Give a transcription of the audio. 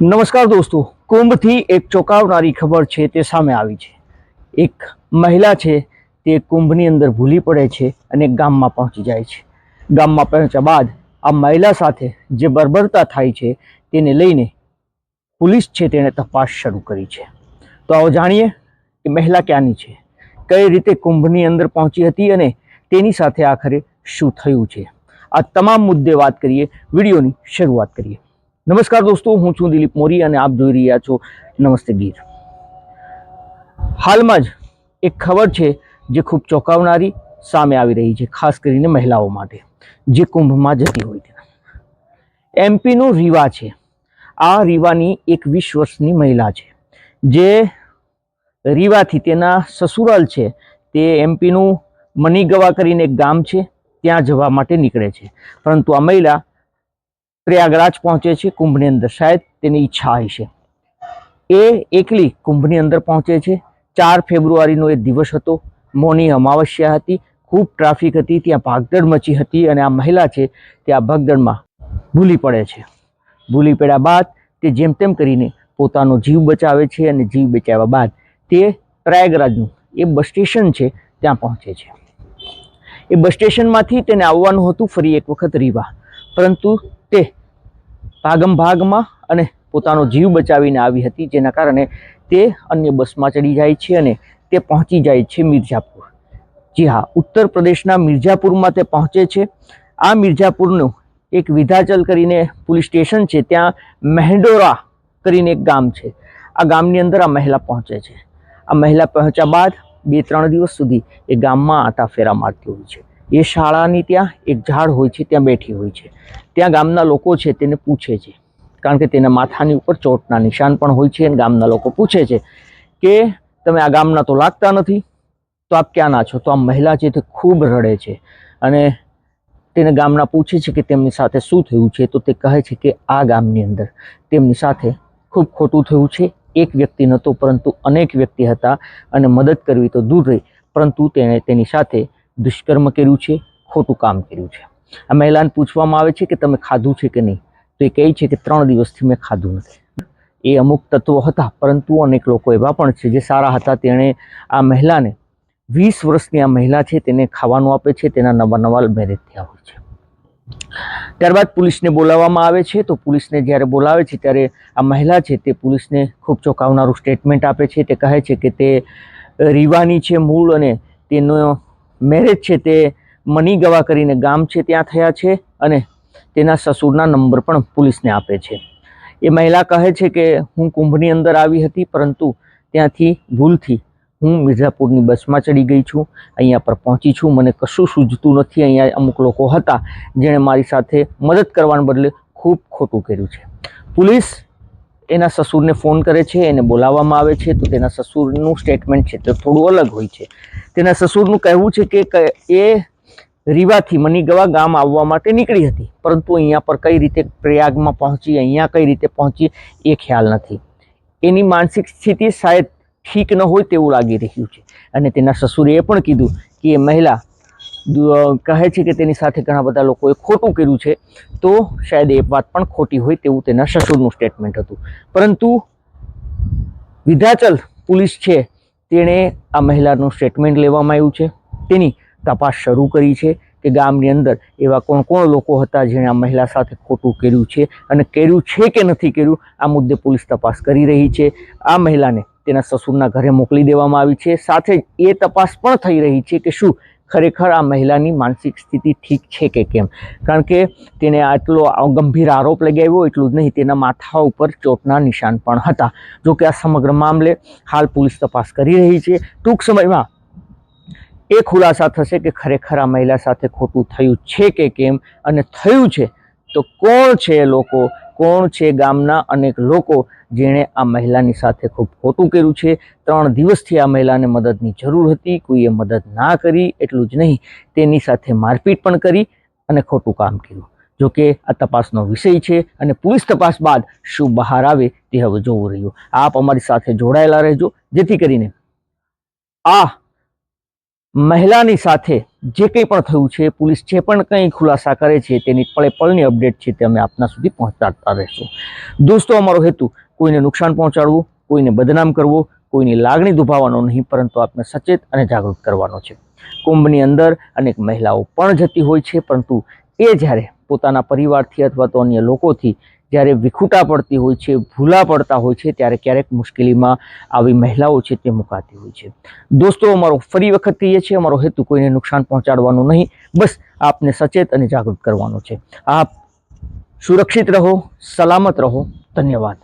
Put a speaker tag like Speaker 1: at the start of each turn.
Speaker 1: નમસ્કાર દોસ્તો, કુંભથી એક ચોંકાવનારી ખબર છે તે સામે આવી છે. એક મહિલા છે, તે કુંભની અંદર ભૂલી પડે છે અને ગામમાં પહોંચી જાય છે. ગામમાં પહોંચ્યા બાદ આ મહિલા સાથે જે બર્બરતા થાય છે તેને લઈને પોલીસ છે તેણે તપાસ શરૂ કરી છે. તો આવો જાણીએ કે મહિલા ક્યાંની છે, કઈ રીતે કુંભની અંદર પહોંચી હતી અને તેની સાથે આખરે શું થયું છે. આ તમામ મુદ્દે વાત કરીએ, વિડીયોની શરૂઆત કરીએ. નમસ્કાર દોસ્તો, હું છું દિલીપ મોરી અને આપ જોઈ રહ્યા છો નમસ્તે ગીર. હાલમાં જ એક ખબર છે જે ખૂબ ચોંકાવનારી સામે આવી રહી છે, ખાસ કરીને મહિલાઓ માટે, જે કુંભમાં જતી હોય ત્યાં એમપીનું રીવા છે. આ રીવાની એક વીસ વર્ષની મહિલા છે, જે રીવાથી તેના સસુરાલ છે. તે એમપીનું મનીગવા કરીને એક ગામ છે, ત્યાં જવા માટે નીકળે છે. પરંતુ આ મહિલા પ્રયાગરાજ પહોંચે છે, કુંભની અંદર. શાયદ તેની ઈચ્છા હશે એ એકલી કુંભની અંદર પહોંચે છે. ચાર ફેબ્રુઆરીનો એ દિવસ હતો. મોની અમાવસ્યા હતી. ખૂબ ટ્રાફિક હતી. ત્યાં ભાગદડ મચી હતી અને આ મહિલા છે તે આ ભાગદડમાં ભૂલી પડે છે. ભૂલી પડ્યા બાદ તે જેમ તેમ કરીને પોતાનો જીવ બચાવે છે અને જીવ બચાવ્યા બાદ તે પ્રયાગરાજનું એ બસ સ્ટેશન છે, ત્યાં પહોંચે છે. એ બસ સ્ટેશનમાંથી તેને આવવાનું હતું ફરી એક વખત રીવા. પરંતુ તે ભાગમ ભાગમાં અને પોતાનો જીવ બચાવીને આવી હતી, જેના કારણે તે અન્ય બસમાં ચડી જાય છે અને તે પહોંચી જાય છે મિર્ઝાપુર. જી હા, ઉત્તર પ્રદેશના મિર્ઝાપુરમાં તે પહોંચે છે. આ મિર્ઝાપુરનું એક વિધાચલ કરીને પોલીસ સ્ટેશન છે. ત્યાં મહેડોરા કરીને એક ગામ છે. આ ગામની અંદર આ મહિલા પહોંચે છે. આ મહિલા પહોંચ્યા બાદ બે ત્રણ દિવસ સુધી એ ગામમાં આટા ફેરા મારતી હોય છે. એ શાળાની ત્યાં એક ઝાડ હોય છે, ત્યાં બેઠી હોય છે. ત્યાં ગામના લોકો છે, તેને પૂછે છે. કારણ કે તેના માથાની ઉપર ચોટના નિશાન પણ હોય છે અને ગામના લોકો પૂછે છે કે તમે આ ગામના તો લાગતા નથી, તો આપ ક્યાંના છો? તો આ મહિલા છે તે ખૂબ રડે છે અને તેને ગામના પૂછે છે કે તેમની સાથે શું થયું છે? તો તે કહે છે કે આ ગામની અંદર તેમની સાથે ખૂબ ખોટું થયું છે. એક વ્યક્તિ નહોતો, પરંતુ અનેક વ્યક્તિ હતા અને મદદ કરવી તો દૂર રહી, પરંતુ તેણે તેની સાથે દુષ્કર્મ કર્યું છે, ખોટું કામ કર્યું છે. આ મહિલાને પૂછવામાં આવે છે કે તમે ખાધું છે કે નહીં? તો એ કહે છે કે ત્રણ દિવસથી મેં ખાધું નથી. એ અમુક તત્વો હતા, પરંતુ અનેક લોકો એવા પણ છે જે સારા હતા. તેણે આ મહિલાને વીસ વર્ષની આ મહિલા છે તેને ખાવાનું આપે છે, તેના નવા નવા મેરેજ થયા હોય છે. ત્યારબાદ પોલીસને બોલાવવામાં આવે છે. તો પોલીસને જ્યારે બોલાવે છે, ત્યારે આ મહિલા છે તે પોલીસને ખૂબ ચોંકાવનારું સ્ટેટમેન્ટ આપે છે. તે કહે છે કે તે રીવાની છે મૂળ અને તેનો મેરેજ છે તે મનીગવા કરીને ગામ છે ત્યાં થયા છે અને તેના સસુરના નંબર પણ પોલીસને આપે છે. એ મહિલા કહે છે કે હું કુંભની અંદર આવી હતી પરંતુ ત્યાંથી ભૂલથી હું મિર્ઝાપુરની બસમાં ચડી ગઈ છું, અહીંયા પર પહોંચી છું. મને કશું સૂઝતું નથી. અહીંયા અમુક લોકો હતા જેણે મારી સાથે મદદ કરવાને બદલે ખૂબ ખોટું કર્યું છે. પોલીસ એના સસુરને ફોન કરે છે, એને બોલાવવામાં આવે છે, તો તેના સસુરનું સ્ટેટમેન્ટ છે, તે થોડું અલગ હોય છે. તેના સસુરનું કહેવું છે કે એ રીવાથી મનીગવા ગામ આવવા માટે નીકળી હતી, પરંતુ અહીંયા પર કઈ રીતે પ્રયાગમાં પહોંચી, અહીંયા કઈ રીતે પહોંચી, એ ખ્યાલ નથી. એની માનસિક સ્થિતિ શાયદ ઠીક ન હોય તેવું લાગી રહ્યું છે. અને તેના સસુરે એ પણ કીધું કે એ મહિલા કહે છે કે તેની સાથે ઘણા બધા લોકોએ ખોટું કર્યું છે, તો શાયદ એ વાત પણ ખોટી હોય તેવું તેના સસુરનું સ્ટેટમેન્ટ હતું. પરંતુ વિધાચલ પોલીસ છે, તેણે આ મહિલાનું સ્ટેટમેન્ટ લેવામાં આવ્યું છે. તેની તપાસ શરૂ કરી છે કે ગામની અંદર એવા કોણ કોણ લોકો હતા જેણે આ મહિલા સાથે ખોટું કર્યું છે અને કર્યું છે કે નથી કર્યું, આ મુદ્દે પોલીસ તપાસ કરી રહી છે. આ મહિલાને તેના સસુરના ઘરે મોકલી દેવામાં આવી છે. સાથે જ એ તપાસ પણ થઈ રહી છે કે શું ખરેખર આ મહિલાની માનસિક સ્થિતિ ઠીક છે કે કેમ? કારણ કે તેને આટલો ગંભીર આરોપ લગાવ્યો એટલું જ નહીં, તેના માથા ઉપર ચોટના નિશાન પણ હતા. જો કે આ સમગ્ર મામલે હાલ પોલીસ તપાસ કરી રહી છે. ટૂંક સમયમાં એ ખુલાસા થશે કે ખરેખર આ મહિલા સાથે ખોટું થયું છે કે કેમ? અને થયું છે તો કોણ છે એ લોકો? કોણ છે ગામના અનેક લોકો જેણે આ મહિલાની સાથે ખૂબ ખોટું કર્યું છે. ત્રણ દિવસથી આ મહિલાને મદદની જરૂર હતી. કોઈએ મદદ ના કરી, એટલું જ નહીં, તેની સાથે મારપીટ પણ કરી અને ખોટું કામ કર્યું. જો કે આ તપાસનો વિષય છે અને પોલીસ તપાસ બાદ શું બહાર આવે તે હવે જોવું રહ્યું. આપ અમારી સાથે જોડાયેલા રહેજો. જેથી કરીને આ મહિલાની સાથે જે કંઈ પણ થયું છે, પોલીસ જે પણ કંઈ ખુલાસા કરે છે, તેની પળે પળની અપડેટ છે તે અમે આપના સુધી પહોંચાડતા રહીશું. દોસ્તો, અમારો હેતુ કોઈને નુકસાન પહોંચાડવું, કોઈને બદનામ કરવો, કોઈની લાગણી દુભાવવાનો નહીં, પરંતુ આપને સચેત અને જાગૃત કરવાનો છે. કુંભની અંદર અનેક મહિલાઓ પણ જતી હોય છે, પરંતુ એ જ્યારે પોતાના પરિવારથી અથવા તો અન્ય લોકોથી જ્યારે વિખૂટા પડતી હોય છે, ભૂલા પડતા હોય છે, ત્યારે ક્યારેક મુશ્કેલીમાં આવી મહિલાઓ છે તે મુકાતી હોય છે. દોસ્તો, અમારો ફરી વખત કહીએ છીએ, અમારો હેતુ કોઈને નુકસાન પહોંચાડવાનો નહીં, બસ આપને સચેત અને જાગૃત કરવાનો છે. આપ સુરક્ષિત રહો, સલામત રહો. ધન્યવાદ.